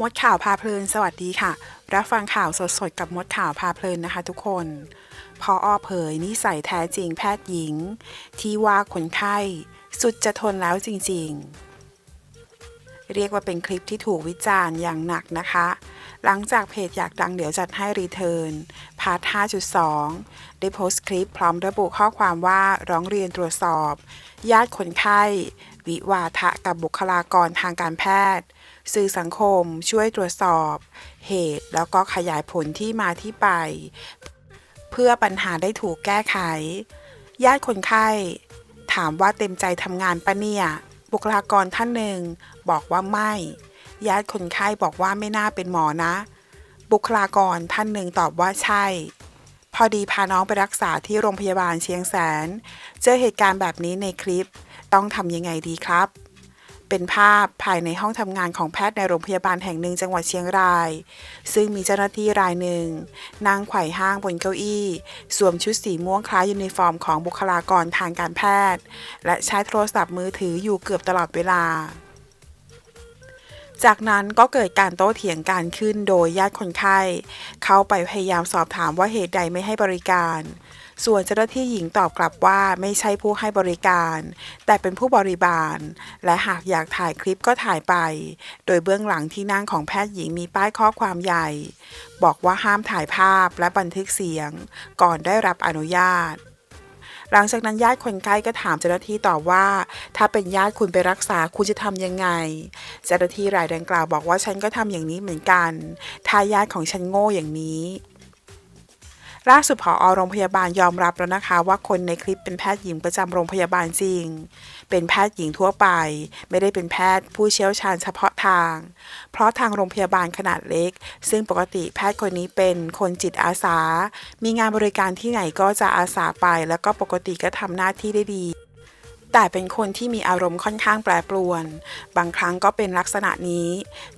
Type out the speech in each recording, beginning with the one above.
มดข่าวพาเพลิน สวัสดีค่ะ รับฟังข่าวสดๆ กับมดข่าวพาเพลินนะคะทุกคน พออ้อเผยนิสัยแท้จริงแพทย์หญิง ที่ว่าคนไข้สุดจะทนแล้วจริงๆ เรียกว่าเป็นคลิปที่ถูกวิจารณ์อย่างหนักนะคะ หลังจากเพจอยากดังเดี๋ยวจัดให้รีเทิร์นพาร์ท 5.2 ได้โพสต์คลิปพร้อมระบุข้อความว่าร้องเรียนตรวจสอบ ญาติคนไข้ วิวาทะกับบุคลากรทางการแพทย์ สื่อสังคมช่วยตรวจสอบ เหตุแล้วก็ขยายผลที่มาที่ไป เพื่อปัญหาได้ถูกแก้ไข ญาติคนไข้ ถามว่าเต็มใจทำงานปะเนี่ย บุคลากรท่านหนึ่งบอกว่าไม่ ญาติคนไข้บอกว่าไม่น่าเป็นหมอนะ บุคลากรท่านหนึ่งตอบว่าใช่ พอดีพาน้องไปรักษาที่โรงพยาบาลเชียงแสน เจอเหตุการณ์แบบนี้ในคลิป ต้องทำยังไงดีครับ เป็นภาพภายในห้องทำงานของแพทย์ในโรงพยาบาลแห่งหนึ่งจังหวัดเชียงราย ซึ่งมีเจ้าหน้าที่รายหนึ่งนั่งไขว่ห้างบนเก้าอี้ สวมชุดสีม่วงคล้ายยูนิฟอร์มของบุคลากรทางการแพทย์ และใช้โทรศัพท์มือถืออยู่เกือบตลอดเวลาจากนั้นก็เกิดการโต้เถียงกันขึ้นโดยญาติคนไข้ เข้าไปพยายามสอบถามว่าเหตุใดไม่ให้บริการ ส่วนเจ้าหน้าที่หญิงตอบกลับว่าไม่ใช่ผู้ให้บริการ แต่เป็นผู้บริบาล และหากอยากถ่ายคลิปก็ถ่ายไป โดยเบื้องหลังที่นั่งของแพทย์หญิงมีป้ายข้อความใหญ่ บอกว่าห้ามถ่ายภาพและบันทึกเสียง ก่อนได้รับอนุญาตหลังจากนั้นญาติคนไข้ก็ถามเจ้าหน้าที่ต่อว่า ถ้าเป็นญาติคุณไปรักษาคุณจะทำยังไง เจ้าหน้าที่รายดังกล่าวบอกว่าฉันก็ทำอย่างนี้เหมือนกัน ถ้าญาติของฉันโง่อย่างนี้ ล่าสุดผอโรงพยาบาลยอมรับแล้วนะคะ ว่าคนในคลิปเป็นแพทย์หญิงประจำโรงพยาบาลจริง เป็นแพทย์หญิงทั่วไป ไม่ได้เป็นแพทย์ผู้เชี่ยวชาญเฉพาะทาง เพราะทางโรงพยาบาลขนาดเล็ก ซึ่งปกติแพทย์คนนี้เป็นคนจิตอาสา มีงานบริการที่ไหนก็จะอาสาไป แล้วก็ปกติก็ทำหน้าที่ได้ดี แต่เป็นคนที่มีอารมณ์ค่อนข้างแปรปรวน บางครั้งก็เป็นลักษณะนี้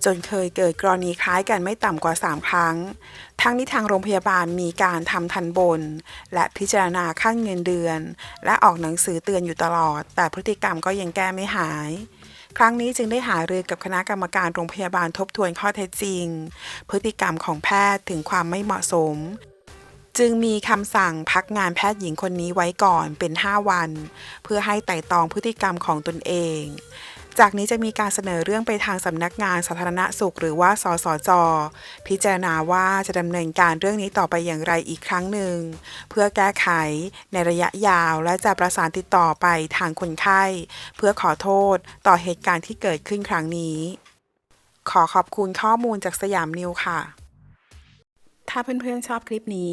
จนเคยเกิดกรณีคล้ายกันไม่ต่ำกว่า 3 ครั้ง ทั้งนี้ทางโรงพยาบาลมีการทำทันบน และพิจารณาขั้นเงินเดือน และออกหนังสือเตือนอยู่ตลอด แต่พฤติกรรมก็ยังแก้ไม่หายครั้งนี้จึงได้หารือกับคณะกรรมการโรงพยาบาลทบทวนข้อเท็จจริง พฤติกรรมของแพทย์ถึงความไม่เหมาะสม จึงมีคำสั่งพักงานแพทย์หญิงคนนี้ไว้ก่อนเป็น 5 วัน เพื่อให้ไต่ตองพฤติกรรมของตนเอง จากนี้จะมีการเสนอเรื่องไปทางสำนักงานสาธารณสุข หรือว่าสสจ พิจารณาว่าจะดำเนินการเรื่องนี้ต่อไปอย่างไรอีกครั้งหนึ่ง เพื่อแก้ไขในระยะยาวและจะประสานติดต่อไปทางคนไข้ เพื่อขอโทษต่อเหตุการณ์ที่เกิดขึ้นครั้งนี้ ขอขอบคุณข้อมูลจากสยามนิวค่ะถ้าเพื่อนๆชอบคลิปนี้